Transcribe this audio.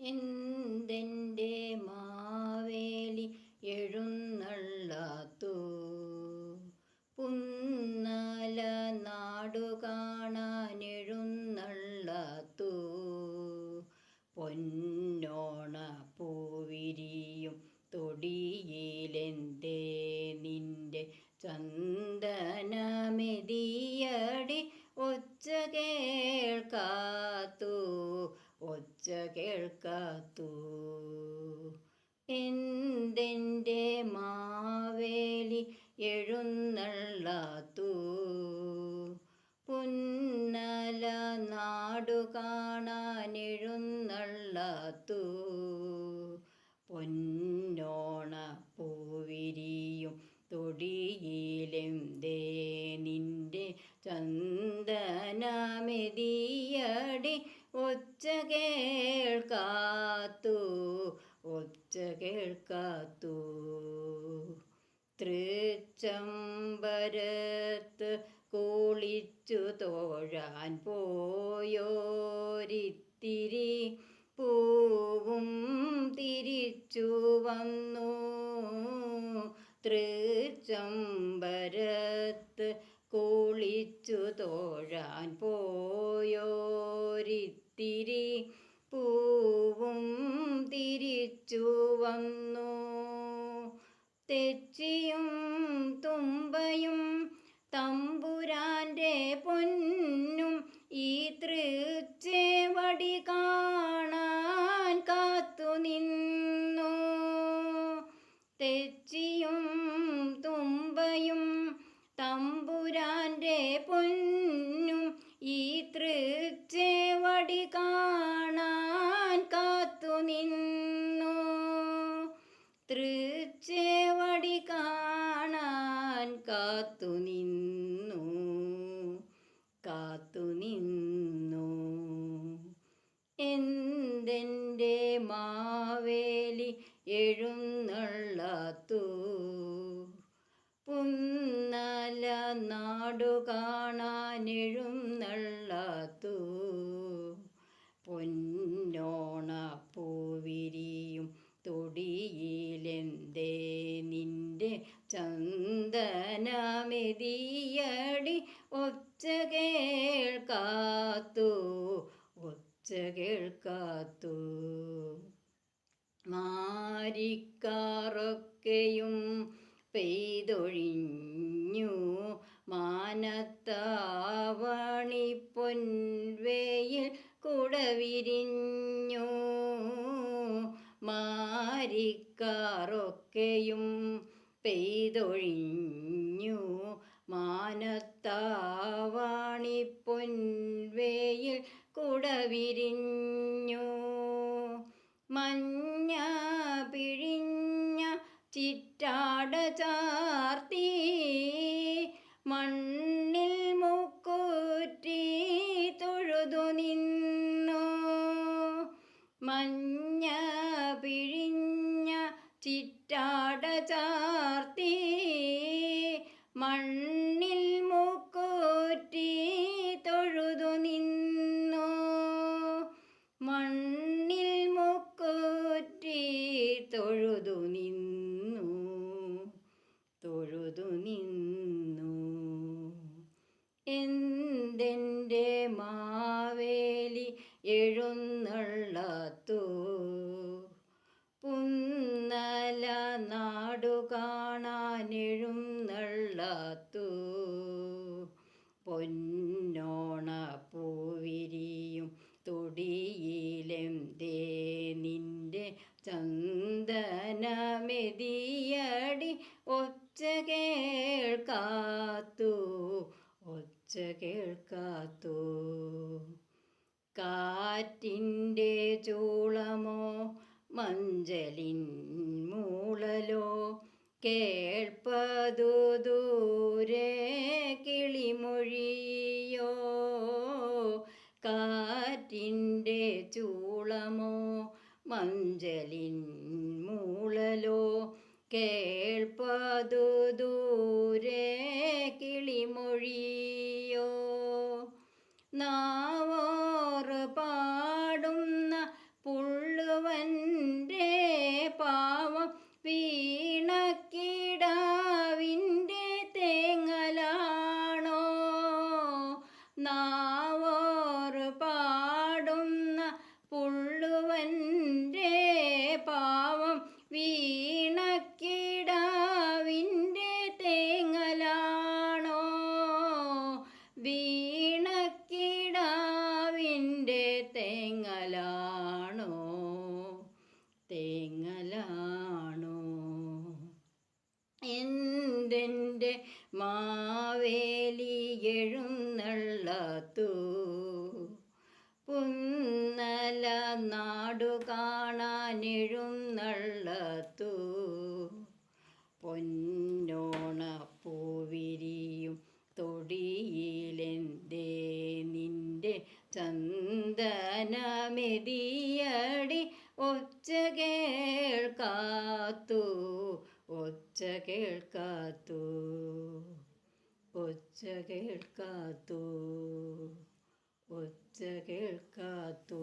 എന്തെന്റെ മാവേലി എഴുന്നള്ളാത്തു. പുന്നല നാടു കാണാൻ എഴുന്നള്ളാത്തു പൊന്നോണ പൂവിരിയും തൊടിയിലെന്തേ നിന്റെ ചന്ദനമെതിയടി ഒച്ച കേൾക്കാത്തു ഒച്ച കേൾക്കാത്തു. തൃച്ചംബരത്ത് കുളിച്ചു തോഴാൻ പോയോരിത്തിരി പൂവും തിരിച്ചു വന്നു. തൃച്ചംബരത്ത് കുളിച്ചു തോഴാൻ പോയോരിത്തിരി പൂവും തിരിച്ചു വന്നു. തെച്ചിയും നാടു പൊന്നോണ പൂവിരിയും തൊടിയിലെന്തേ നിന്റെ ചന്ദനമെതിയടി ഒച്ച കേൾക്കാത്തു ഒച്ച കേൾക്കാത്തു. മാരിക്കാറൊക്കെയും പെയ്തൊഴിഞ്ഞു മാനത്താവണി പൊൻവേയിൽ കുടവിരിഞ്ഞു. മാരിക്കാറൊക്കെയും പെയ്തൊഴിഞ്ഞു. മാനത്താവാണി പൊൻവേയിൽ കുടവിരിഞ്ഞു. മഞ്ഞ പിഴിഞ്ഞ ചിറ്റാട മണ്ണിൽ മുക്കൂറ്റി തൊഴുതു നിന്നു. മഞ്ഞ പിഴിഞ്ഞ ചിറ്റാട ചന്ദനമെതിയടി ഒച്ച കേൾക്കാത്തു ഒച്ച കേൾക്കാത്തു. കാറ്റിന്റെ ചൂളമോ മഞ്ചലിൻ മൂളലോ കേൾപ്പതു ദൂരെ കിളിമൊഴിയോ. കാറ്റിന്റെ ചൂളമോ മഞ്ചലിൻ 能 എഴുന്നള്ളത്തു പുന്നല നാടു കാണാൻ പൊന്നോണ പൂവിരിയും തൊടിയിലെന്തേ നിന്റെ ചന്ദനമെതിയടി ഒച്ച കേൾക്കാത്തു ഒച്ച കേൾക്കാത്തു. ഒച്ച കേൾക്കാത്തു. ഒച്ച കേൾക്കാത്തു.